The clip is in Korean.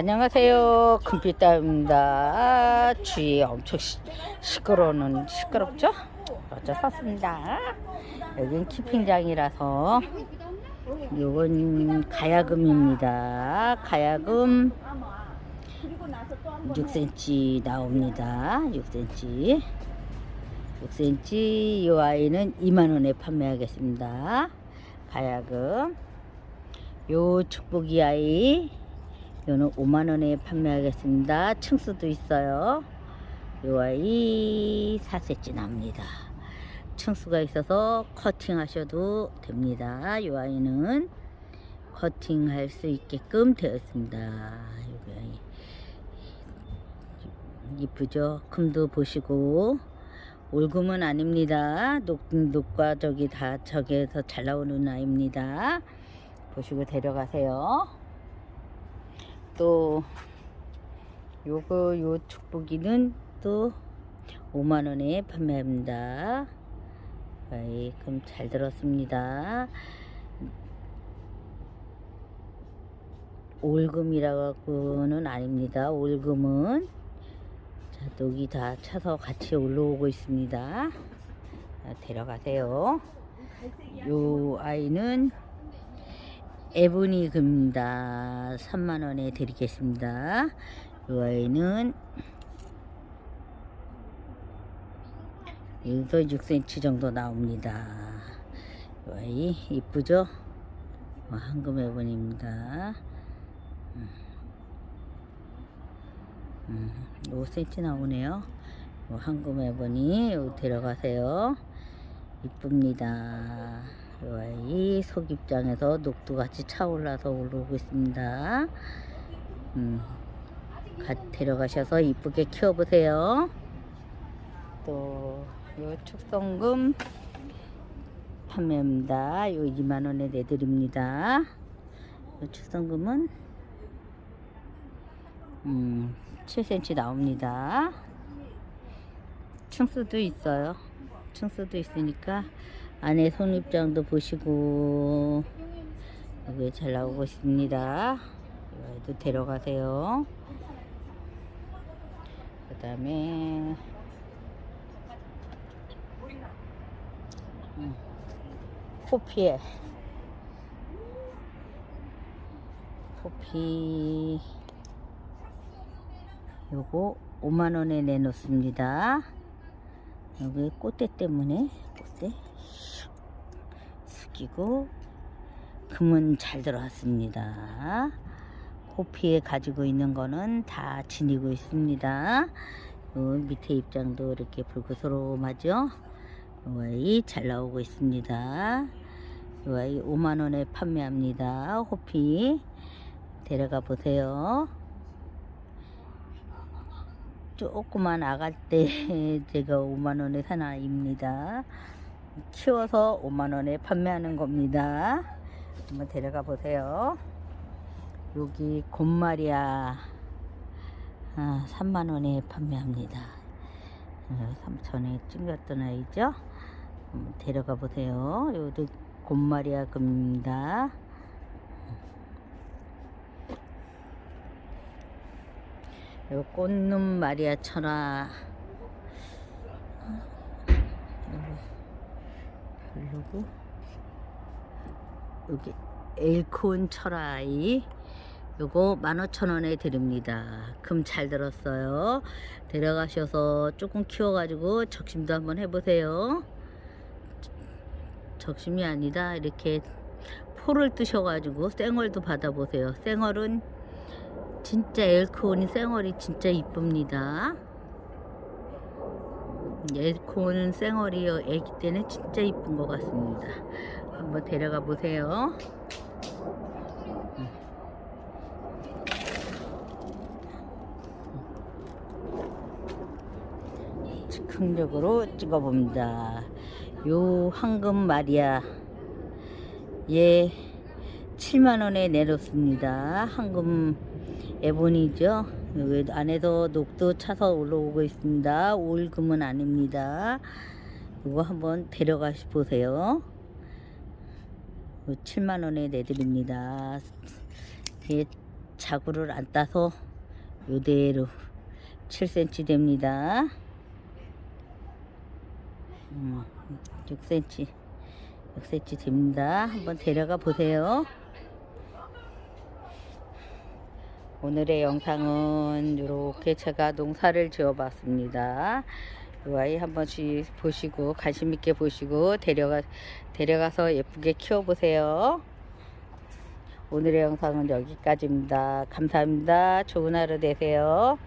안녕하세요. 금빛다입니다. 주위 엄청 시, 시끄러우는 시끄럽죠? 어쩔 수 없습니다. 여긴 키핑장이라서 요건 가야금입니다. 가야금 6cm 나옵니다. 6cm. 6cm 이 아이는 2만원에 판매하겠습니다. 가야금. 요 축복이 아이 요는 5만원에 판매하겠습니다. 층수도 있어요. 요 아이 4cm 나옵니다. 층수가 있어서 커팅 하셔도 됩니다. 요 아이는 커팅 할 수 있게끔 되었습니다. 요 아이. 이쁘죠? 금도 보시고 올금은 아닙니다. 녹, 녹과 저기 다 저기에서 잘 나오는 아이입니다. 보시고 데려가세요. 또 요거 요 축복이는 또 5만원에 판매합니다. 아이, 그럼 잘 들었습니다. 올금이라고는 아닙니다. 올금은 자, 녹이 다 차서 같이 올라오고 있습니다. 자, 데려가세요. 요 아이는 에보니 금입니다. 3만원에 드리겠습니다. 요 아이는 여기서 6cm 정도 나옵니다. 요 아이 이쁘죠? 어, 황금 에보니입니다. 음, 5cm 나오네요. 요 황금 에보니 요 데려가세요. 이쁩니다. 요 아이 속입장에서 녹두같이 차올라서 올라오고 있습니다. 음, 가, 데려가셔서 이쁘게 키워보세요. 또, 요 축성금 판매합니다. 요 2만원에 내드립니다. 요 축성금은, 음, 7cm 나옵니다. 층수도 있어요. 층수도 있으니까 안에 손입장도 보시고 여기 잘 나오고 있습니다. 여기도 데려가세요. 그 다음에 음, 포피에 포피 요거 5만원에 내놓습니다. 여기 꽃대 때문에 꽃대 숙이고 금은 잘 들어왔습니다. 호피에 가지고 있는 거는 다 지니고 있습니다. 요 밑에 입장도 이렇게 붉으스러움하죠. 요 아이 잘 나오고 있습니다. 요 아이 5만원에 판매합니다. 호피 데려가 보세요. 조그만 아갈 때 제가 5만원에 산 아이입니다. 키워서 5만원에 판매하는 겁니다. 한번 데려가 보세요. 여기 곰마리아 아, 3만원에 판매합니다. 3천에 찡겼던 아이죠. 한번 데려가 보세요. 여기도 곰마리아 금입니다. 요 꽃눈 마리아 천하 별로고 여기 엘콘 철아이 요거 15,000원에 드립니다. 금 잘 들었어요. 데려가셔서 조금 키워가지고 적심도 한번 해보세요. 적심이 아니다. 이렇게 포를 뜨셔가지고 생얼도 받아보세요. 생얼은 진짜 엘코온이 생얼이 진짜 이쁩니다. 엘코온 생얼이 애기 때는 진짜 이쁜 것 같습니다. 한번 데려가 보세요. 즉흥적으로 찍어봅니다. 요 황금 마리아 얘 7만원에 내놓습니다. 황금 에보니죠. 안에서 녹도 차서 올라오고 있습니다. 올 금은 아닙니다. 이거 한번 데려가 보세요. 7만원에 내드립니다. 얘 자구를 안 따서 요대로 7cm 됩니다. 음, 6cm, 6cm 됩니다. 한번 데려가 보세요. 오늘의 영상은 이렇게 제가 농사를 지어봤습니다. 이 아이 한 번씩 보시고 관심 있게 보시고 데려가 데려가서 예쁘게 키워보세요. 오늘의 영상은 여기까지입니다. 감사합니다. 좋은 하루 되세요.